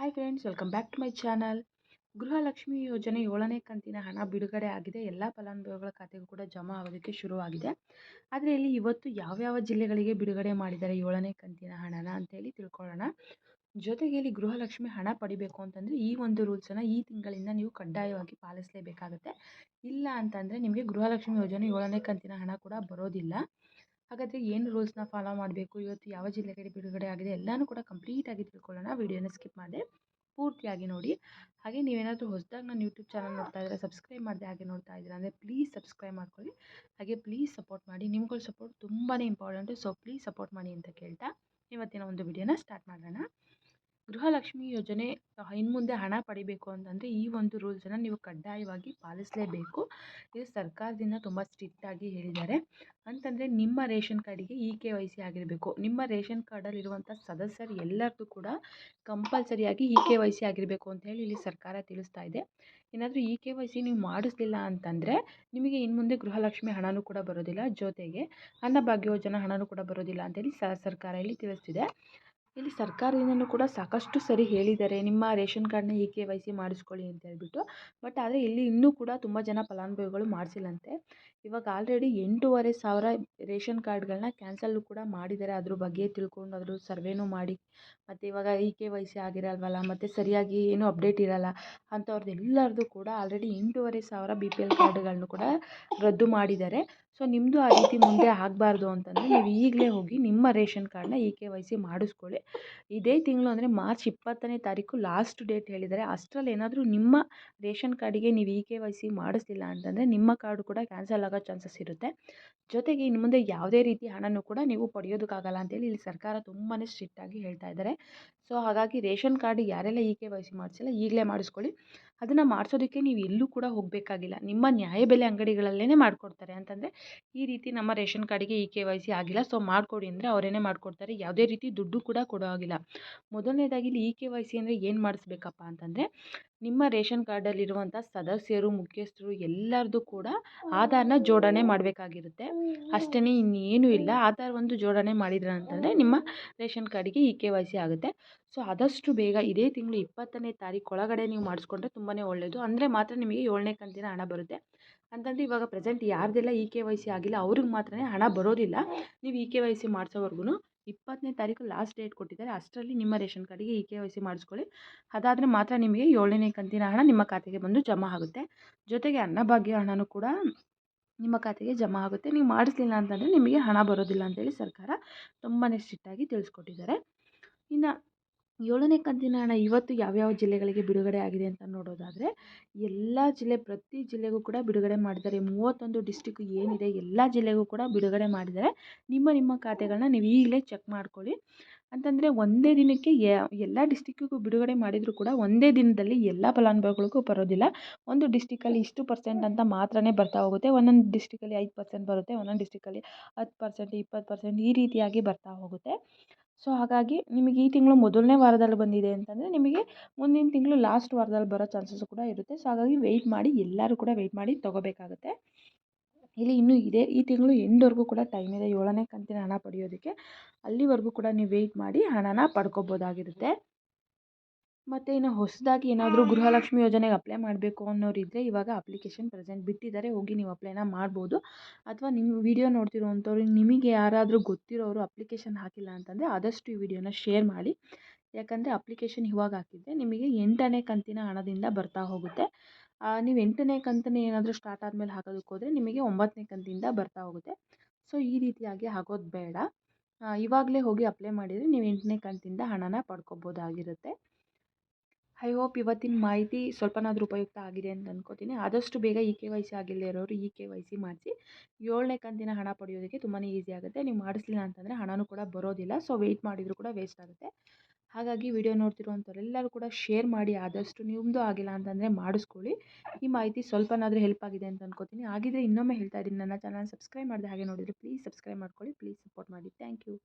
Hi friends welcome back to my channel Gruhalakshmi ಯೋಜನೆ ಏಳನೇ ಕಂತಿನ ಹಣ ಬಿಡುಗಡೆ ಆಗಿದೆ. ಎಲ್ಲ ಫಲಾನುಭವಿಗಳ ಖಾತೆಗೂ ಕೂಡ ಜಮಾ ಆಗೋದಕ್ಕೆ ಶುರುವಾಗಿದೆ. ಆದರೆ ಇಲ್ಲಿ ಇವತ್ತು ಯಾವ್ಯಾವ ಜಿಲ್ಲೆಗಳಿಗೆ ಬಿಡುಗಡೆ ಮಾಡಿದ್ದಾರೆ ಏಳನೇ ಕಂತಿನ ಹಣನ ಅಂತೇಳಿ ತಿಳ್ಕೊಳ್ಳೋಣ. ಜೊತೆಗೆ ಇಲ್ಲಿ ಗೃಹಲಕ್ಷ್ಮಿ ಹಣ ಪಡಿಬೇಕು ಅಂತಂದರೆ ಈ ಒಂದು ರೂಲ್ಸನ್ನು ಈ ತಿಂಗಳಿಂದ ನೀವು ಕಡ್ಡಾಯವಾಗಿ ಪಾಲಿಸಲೇಬೇಕಾಗುತ್ತೆ. ಇಲ್ಲ ಅಂತಂದರೆ ನಿಮಗೆ ಗೃಹಲಕ್ಷ್ಮಿ ಯೋಜನೆ ಏಳನೇ ಕಂತಿನ ಹಣ ಕೂಡ ಬರೋದಿಲ್ಲ. ಹಾಗಾದರೆ ಏನು ರೂಲ್ಸ್ನ ಫಾಲೋ ಮಾಡಬೇಕು? ಇವತ್ತು ಯಾವ ಜಿಲ್ಲೆಗಳಿಗೆ ಬಿಡುಗಡೆ ಆಗಿದೆ? ಎಲ್ಲನೂ ಕೂಡ ಕಂಪ್ಲೀಟಾಗಿ ತಿಳ್ಕೊಳ್ಳೋಣ. ವೀಡಿಯೋನ ಸ್ಕಿಪ್ ಮಾಡಿದೆ ಪೂರ್ತಿಯಾಗಿ ನೋಡಿ. ಹಾಗೆ ನೀವೇನಾದರೂ ಹೊಸದಾಗಿ ನಾನು ಯೂಟ್ಯೂಬ್ ಚಾನಲ್ ನೋಡ್ತಾ ಇದ್ದರೆ ಸಬ್ಸ್ಕ್ರೈಬ್ ಮಾಡಿದೆ ಹಾಗೆ ನೋಡ್ತಾ ಇದ್ದೀರಾ ಅಂದರೆ ಪ್ಲೀಸ್ ಸಬ್ಸ್ಕ್ರೈಬ್ ಮಾಡ್ಕೊಳ್ಳಿ. ಹಾಗೆ ಪ್ಲೀಸ್ ಸಪೋರ್ಟ್ ಮಾಡಿ. ನಿಮ್ಗಳ ಸಪೋರ್ಟ್ ತುಂಬಾ ಇಂಪಾರ್ಟೆಂಟು ಸೊ ಪ್ಲೀಸ್ ಸಪೋರ್ಟ್ ಮಾಡಿ ಅಂತ ಕೇಳ್ತಾ ಇವತ್ತಿನ ಒಂದು ವಿಡಿಯೋನ ಸ್ಟಾರ್ಟ್ ಮಾಡೋಣ. ಗೃಹಲಕ್ಷ್ಮಿ ಯೋಜನೆ ಇನ್ನು ಮುಂದೆ ಹಣ ಪಡಿಬೇಕು ಅಂತಂದರೆ ಈ ಒಂದು ರೂಲ್ಸನ್ನು ನೀವು ಕಡ್ಡಾಯವಾಗಿ ಪಾಲಿಸಲೇಬೇಕು. ಇದು ಸರ್ಕಾರದಿಂದ ತುಂಬ ಸ್ಟ್ರಿಕ್ಟಾಗಿ ಹೇಳಿದ್ದಾರೆ. ಅಂತಂದರೆ ನಿಮ್ಮ ರೇಷನ್ ಕಾರ್ಡಿಗೆ ಇ ಕೆ ವೈ ಸಿ ಆಗಿರಬೇಕು. ನಿಮ್ಮ ರೇಷನ್ ಕಾರ್ಡಲ್ಲಿರುವಂಥ ಸದಸ್ಯರು ಎಲ್ಲರದ್ದು ಕೂಡ ಕಂಪಲ್ಸರಿಯಾಗಿ ಇ ಕೆ ವೈ ಸಿ ಆಗಿರಬೇಕು ಅಂತ ಹೇಳಿ ಇಲ್ಲಿ ಸರ್ಕಾರ ತಿಳಿಸ್ತಾ ಇದೆ. ಏನಾದರೂ ಇ ಕೆ ವೈ ಸಿ ನೀವು ಮಾಡಿಸ್ಲಿಲ್ಲ ಅಂತಂದರೆ ನಿಮಗೆ ಇನ್ನು ಮುಂದೆ ಗೃಹಲಕ್ಷ್ಮಿ ಹಣವೂ ಕೂಡ ಬರೋದಿಲ್ಲ. ಜೊತೆಗೆ ಅನ್ನಭಾಗ್ಯ ಯೋಜನಾ ಹಣವೂ ಕೂಡ ಬರೋದಿಲ್ಲ ಅಂತೇಳಿ ಸರ್ಕಾರ ಇಲ್ಲಿ ತಿಳಿಸ್ತಿದೆ. ಇಲ್ಲಿ ಸರ್ಕಾರದಿಂದಲೂ ಕೂಡ ಸಾಕಷ್ಟು ಸರಿ ಹೇಳಿದ್ದಾರೆ. ನಿಮ್ಮ ರೇಷನ್ ಕಾರ್ಡ್ನ ಇ ಕೆ ವೈ ಸಿ ಮಾಡಿಸ್ಕೊಳ್ಳಿ ಅಂತ ಹೇಳ್ಬಿಟ್ಟು. ಬಟ್ ಆದರೆ ಇಲ್ಲಿ ಇನ್ನೂ ಕೂಡ ತುಂಬ ಜನ ಫಲಾನುಭವಿಗಳು ಮಾಡಿಸಿಲ್ಲಂತೆ. ಇವಾಗ ಆಲ್ರೆಡಿ ಎಂಟೂವರೆ ಸಾವಿರ ರೇಷನ್ ಕಾರ್ಡ್ಗಳನ್ನ ಕ್ಯಾನ್ಸಲ್ಲು ಕೂಡ ಮಾಡಿದ್ದಾರೆ. ಅದ್ರ ಬಗ್ಗೆ ತಿಳ್ಕೊಂಡು ಅದ್ರ ಸರ್ವೇನೂ ಮಾಡಿ. ಮತ್ತು ಇವಾಗ ಇ ಕೆ ವೈ ಸಿ ಆಗಿರಲ್ವಲ್ಲ, ಮತ್ತು ಸರಿಯಾಗಿ ಏನೂ ಅಪ್ಡೇಟ್ ಇರಲ್ಲ ಅಂಥವ್ರದ್ದು ಎಲ್ಲರದ್ದು ಕೂಡ ಆಲ್ರೆಡಿ ಎಂಟೂವರೆ ಸಾವಿರ ಬಿ ಪಿ ಎಲ್ ಕಾರ್ಡ್ಗಳನ್ನು ಕೂಡ ರದ್ದು ಮಾಡಿದ್ದಾರೆ. ಸೊ ನಿಮ್ಮದು ಆ ರೀತಿ ಮುಂದೆ ಆಗಬಾರ್ದು ಅಂತಂದರೆ ನೀವು ಈಗಲೇ ಹೋಗಿ ನಿಮ್ಮ ರೇಷನ್ ಕಾರ್ಡ್ನ ಇ ಕೆ ವೈ ಸಿ ಮಾಡಿಸ್ಕೊಳ್ಳಿ. ಇದೇ ತಿಂಗಳು ಅಂದರೆ ಮಾರ್ಚ್ ಇಪ್ಪತ್ತನೇ ತಾರೀಕು ಲಾಸ್ಟ್ ಡೇಟ್ ಹೇಳಿದ್ದಾರೆ ಅಷ್ಟರಲ್ಲಿ ಏನಾದರೂ ನಿಮ್ಮ ರೇಷನ್ ಕಾರ್ಡಿಗೆ ನೀವು ಇ ಕೆ ವೈ ಸಿ ಮಾಡಿಸ್ಲಿಲ್ಲ ಅಂತಂದರೆ ನಿಮ್ಮ ಕಾರ್ಡು ಕೂಡ ಕ್ಯಾನ್ಸಲ್ ಆಗೋ ಚಾನ್ಸಸ್ ಇರುತ್ತೆ. ಜೊತೆಗೆ ಇನ್ನು ಮುಂದೆ ಯಾವುದೇ ರೀತಿ ಹಣನೂ ಕೂಡ ನೀವು ಪಡೆಯೋದಕ್ಕಾಗಲ್ಲ ಅಂತೇಳಿ ಇಲ್ಲಿ ಸರ್ಕಾರ ತುಂಬಾ ಸ್ಟ್ರಿಕ್ಟಾಗಿ ಹೇಳ್ತಾ ಇದ್ದಾರೆ. ಸೊ ಹಾಗಾಗಿ ರೇಷನ್ ಕಾರ್ಡ್ ಯಾರೆಲ್ಲ ಇ ಕೆ ವೈ ಸಿ ಮಾಡಿಸಿಲ್ಲ ಈಗಲೇ ಮಾಡಿಸ್ಕೊಳ್ಳಿ. ಅದನ್ನು ಮಾಡಿಸೋದಕ್ಕೆ ನೀವು ಎಲ್ಲೂ ಕೂಡ ಹೋಗಬೇಕಾಗಿಲ್ಲ. ನಿಮ್ಮ ನ್ಯಾಯಬೆಲೆ ಅಂಗಡಿಗಳಲ್ಲೇ ಮಾಡಿಕೊಡ್ತಾರೆ ಅಂತಂದರೆ, ಈ ರೀತಿ ನಮ್ಮ ರೇಷನ್ ಕಾರ್ಡಿಗೆ ಈ ಕೆ ವೈ ಸಿ ಆಗಿಲ್ಲ. ಸೊ, ಮಾಡಿಕೊಡಿ ಅಂದರೆ ಅವರೇನೆ ಮಾಡಿಕೊಡ್ತಾರೆ. ಯಾವುದೇ ರೀತಿ ದುಡ್ಡು ಕೂಡ ಕೊಡೋ ಹಾಗಿಲ್ಲ. ಮೊದಲನೇದಾಗಿ ಇಲ್ಲಿ ಇ ಕೆ ವೈ ಸಿ ಅಂದರೆ ಏನು ಮಾಡಿಸ್ಬೇಕಪ್ಪ ಅಂತಂದರೆ ನಿಮ್ಮ ರೇಷನ್ ಕಾರ್ಡಲ್ಲಿರುವಂಥ ಸದಸ್ಯರು ಮುಖ್ಯಸ್ಥರು ಎಲ್ಲರದ್ದು ಕೂಡ ಆಧಾರನ ಜೋಡಣೆ ಮಾಡಬೇಕಾಗಿರುತ್ತೆ. ಅಷ್ಟೇ ಇನ್ನೇನು ಇಲ್ಲ. ಆಧಾರ್ ಒಂದು ಜೋಡಣೆ ಮಾಡಿದ್ರೆ ಅಂತಂದರೆ ನಿಮ್ಮ ರೇಷನ್ ಕಾರ್ಡಿಗೆ ಇ ಕೆ ವೈ ಸಿ ಆಗುತ್ತೆ. ಸೊ ಆದಷ್ಟು ಬೇಗ ಇದೇ ತಿಂಗಳು ಇಪ್ಪತ್ತನೇ ತಾರೀಕು ಒಳಗಡೆ ನೀವು ಮಾಡಿಸ್ಕೊಂಡ್ರೆ ತುಂಬಾ ಒಳ್ಳೆಯದು ಅಂದರೆ ಮಾತ್ರ ನಿಮಗೆ ಏಳನೇ ಕಂತಿನ ಹಣ ಬರುತ್ತೆ. ಅಂತಂದರೆ ಇವಾಗ ಪ್ರೆಸೆಂಟ್ ಯಾರ್ದೆಲ್ಲ ಇ ಕೆ ವೈ ಸಿ ಆಗಿಲ್ಲ ಅವ್ರಿಗೆ ಮಾತ್ರ ಹಣ ಬರೋದಿಲ್ಲ. ನೀವು ಇ ಕೆ ವೈ ಸಿ ಮಾಡಿಸೋವರೆಗೂ ಇಪ್ಪತ್ತನೇ ತಾರೀಕು ಲಾಸ್ಟ್ ಡೇಟ್ ಕೊಟ್ಟಿದ್ದಾರೆ. ಅಷ್ಟರಲ್ಲಿ ನಿಮ್ಮ ರೇಷನ್ ಕಾರ್ಡಿಗೆ ಇ ಕೆ ವೈ ಸಿ ಮಾಡಿಸ್ಕೊಳ್ಳಿ. ಅದಾದರೆ ಮಾತ್ರ ನಿಮಗೆ ಏಳನೇ ಕಂತಿನ ಹಣ ನಿಮ್ಮ ಖಾತೆಗೆ ಬಂದು ಜಮಾ ಆಗುತ್ತೆ. ಜೊತೆಗೆ ಅನ್ನಭಾಗ್ಯ ಹಣನೂ ಕೂಡ ನಿಮ್ಮ ಖಾತೆಗೆ ಜಮಾ ಆಗುತ್ತೆ. ನೀವು ಮಾಡಿಸ್ಲಿಲ್ಲ ಅಂತಂದರೆ ನಿಮಗೆ ಹಣ ಬರೋದಿಲ್ಲ ಅಂತೇಳಿ ಸರ್ಕಾರ ತುಂಬಾ ಸ್ಟ್ರಿಕ್ಟಾಗಿ ತಿಳಿಸ್ಕೊಟ್ಟಿದ್ದಾರೆ. ಇನ್ನು ಏಳನೇ ಕಂತಿನ ಹಣ ಇವತ್ತು ಯಾವ್ಯಾವ ಜಿಲ್ಲೆಗಳಿಗೆ ಬಿಡುಗಡೆ ಆಗಿದೆ ಅಂತ ನೋಡೋದಾದರೆ, ಎಲ್ಲ ಜಿಲ್ಲೆ, ಪ್ರತಿ ಜಿಲ್ಲೆಗೂ ಕೂಡ ಬಿಡುಗಡೆ ಮಾಡಿದ್ದಾರೆ. ಮೂವತ್ತೊಂದು ಡಿಸ್ಟಿಕ್ ಏನಿದೆ, ಎಲ್ಲ ಜಿಲ್ಲೆಗೂ ಕೂಡ ಬಿಡುಗಡೆ ಮಾಡಿದ್ದಾರೆ. ನಿಮ್ಮ ನಿಮ್ಮ ಖಾತೆಗಳನ್ನ ನೀವು ಈಗಲೇ ಚೆಕ್ ಮಾಡ್ಕೊಳ್ಳಿ. ಅಂತಂದರೆ ಒಂದೇ ದಿನಕ್ಕೆ ಎಲ್ಲ ಡಿಸ್ಟಿಕ್ಕಿಗೂ ಬಿಡುಗಡೆ ಮಾಡಿದರೂ ಕೂಡ ಒಂದೇ ದಿನದಲ್ಲಿ ಎಲ್ಲ ಫಲಾನುಭವಿಗಳಿಗೂ ಬರೋದಿಲ್ಲ. ಒಂದು ಡಿಸ್ಟಿಕ್ಕಲ್ಲಿ ಇಷ್ಟು ಪರ್ಸೆಂಟ್ ಅಂತ ಮಾತ್ರನೇ ಬರ್ತಾ ಹೋಗುತ್ತೆ. ಒಂದೊಂದು ಡಿಸ್ಟಿಕಲ್ಲಿ ಐದು ಪರ್ಸೆಂಟ್ ಬರುತ್ತೆ, ಒಂದೊಂದು ಡಿಸ್ಟಿಕಲ್ಲಿ ಹತ್ತು ಪರ್ಸೆಂಟ್ ಇಪ್ಪತ್ತು ಪರ್ಸೆಂಟ್ ಈ ರೀತಿಯಾಗಿ ಬರ್ತಾ ಹೋಗುತ್ತೆ. ಸೊ, ಹಾಗಾಗಿ ನಿಮಗೆ ಈ ತಿಂಗಳು ಮೊದಲನೇ ವಾರದಲ್ಲಿ ಬಂದಿದೆ ಅಂತಂದರೆ ನಿಮಗೆ ಮುಂದಿನ ತಿಂಗಳು ಲಾಸ್ಟ್ ವಾರದಲ್ಲಿ ಬರೋ ಚಾನ್ಸಸ್ ಕೂಡ ಇರುತ್ತೆ. ಸೊ, ಹಾಗಾಗಿ ವೆಯ್ಟ್ ಮಾಡಿ, ಎಲ್ಲರೂ ಕೂಡ ವೆಯ್ಟ್ ಮಾಡಿ ತೊಗೋಬೇಕಾಗುತ್ತೆ. ಇಲ್ಲಿ ಇನ್ನೂ ಇದೆ. ಈ ತಿಂಗಳು ಎಂಡ್ವರೆಗೂ ಕೂಡ ಟೈಮ್ ಇದೆ. ಏಳನೇ ಕಂತಿನ ಹಣ ಪಡೆಯೋದಕ್ಕೆ. ಅಲ್ಲಿವರೆಗೂ ಕೂಡ ನೀವು ವೆಯ್ಟ್ ಮಾಡಿ ಹಣನ ಪಡ್ಕೋಬೋದಾಗಿರುತ್ತೆ. ಮತ್ತು ಇನ್ನು ಹೊಸದಾಗಿ ಏನಾದರೂ ಗೃಹಲಕ್ಷ್ಮಿ ಯೋಜನೆಗೆ ಅಪ್ಲೈ ಮಾಡಬೇಕು ಅನ್ನೋರಿದ್ದರೆ ಇವಾಗ ಅಪ್ಲಿಕೇಶನ್ ಪ್ರೆಸೆಂಟ್ ಬಿಟ್ಟಿದ್ದಾರೆ ಹೋಗಿ ನೀವು ಅಪ್ಲೈನ ಮಾಡ್ಬೋದು. ಅಥವಾ ನಿಮ್ಮ ವಿಡಿಯೋ ನೋಡ್ತಿರೋವಂಥವ್ರು ನಿಮಗೆ ಯಾರಾದರೂ ಗೊತ್ತಿರೋರು ಅಪ್ಲಿಕೇಶನ್ ಹಾಕಿಲ್ಲ ಅಂತಂದರೆ ಆದಷ್ಟು ಈ ವಿಡಿಯೋನ ಶೇರ್ ಮಾಡಿ. ಯಾಕಂದರೆ ಅಪ್ಲಿಕೇಶನ್ ಇವಾಗ ಹಾಕಿದ್ರೆ ನಿಮಗೆ ಎಂಟನೇ ಕಂತಿನ ಹಣದಿಂದ ಬರ್ತಾ ಹೋಗುತ್ತೆ. ನೀವು ಎಂಟನೇ ಕಂತನೇ ಏನಾದರೂ ಸ್ಟಾರ್ಟ್ ಆದಮೇಲೆ ಹಾಕೋದಕ್ಕೆ ಹೋದರೆ ನಿಮಗೆ ಒಂಬತ್ತನೇ ಕಂತಿಂದ ಬರ್ತಾ ಹೋಗುತ್ತೆ. ಸೊ ಈ ರೀತಿಯಾಗಿ ಆಗೋದು ಬೇಡ. ಇವಾಗಲೇ ಹೋಗಿ ಅಪ್ಲೈ ಮಾಡಿದರೆ ನೀವು ಎಂಟನೇ ಕಂತಿಂದ ಹಣನ ಪಡ್ಕೊಬೋದಾಗಿರುತ್ತೆ. ಐ ಹೋಪ್ ಇವತ್ತಿನ ಮಾಹಿತಿ ಸ್ವಲ್ಪನಾದರೂ ಉಪಯುಕ್ತ ಆಗಿದೆ ಅಂತ ಅಂದ್ಕೋತೀನಿ ಆದಷ್ಟು ಬೇಗ ಇ ಕೆ ವೈ ಸಿ ಆಗಿಲ್ಲದೆ ಇರೋರು ಇ ಕೆ ವೈ ಸಿ ಮಾಡಿಸಿ. ಏಳನೇ ಕಂತಿನ ಹಣ ಪಡೆಯೋದಕ್ಕೆ ತುಂಬಾ ಈಸಿ ಆಗುತ್ತೆ. ನೀವು ಮಾಡಿಸ್ಲಿಲ್ಲ ಅಂತಂದರೆ ಹಣನೂ ಕೂಡ ಬರೋದಿಲ್ಲ. ಸೊ ವೆಯ್ಟ್ ಮಾಡಿದರೂ ಕೂಡ ವೇಸ್ಟ್ ಆಗುತ್ತೆ. ಹಾಗಾಗಿ ವಿಡಿಯೋ ನೋಡ್ತಿರುವಂಥವ್ರೆಲ್ಲರೂ ಕೂಡ ಶೇರ್ ಮಾಡಿ. ಆದಷ್ಟು ನಿಮ್ಮದು ಆಗಿಲ್ಲ ಅಂತಂದರೆ ಮಾಡಿಸ್ಕೊಳ್ಳಿ. ಈ ಮಾಹಿತಿ ಸ್ವಲ್ಪನಾದರೂ ಹೆಲ್ಪ್ ಆಗಿದೆ ಅಂತ ಅಂದ್ಕೋತೀನಿ ಆಗಿದ್ದರೆ ಇನ್ನೊಮ್ಮೆ ಹೇಳ್ತಾ ಇದ್ದೀನಿ. ನನ್ನ ಚಾನಲ್ ಸಬ್ಸ್ಕ್ರೈಬ್ ಮಾಡಿದೆ ಹಾಗೆ ನೋಡಿದರೆ ಪ್ಲೀಸ್ ಸಬ್ಸ್ಕ್ರೈಬ್ ಮಾಡ್ಕೊಳ್ಳಿ. ಪ್ಲೀಸ್ ಸಪೋರ್ಟ್ ಮಾಡಿ. Thank you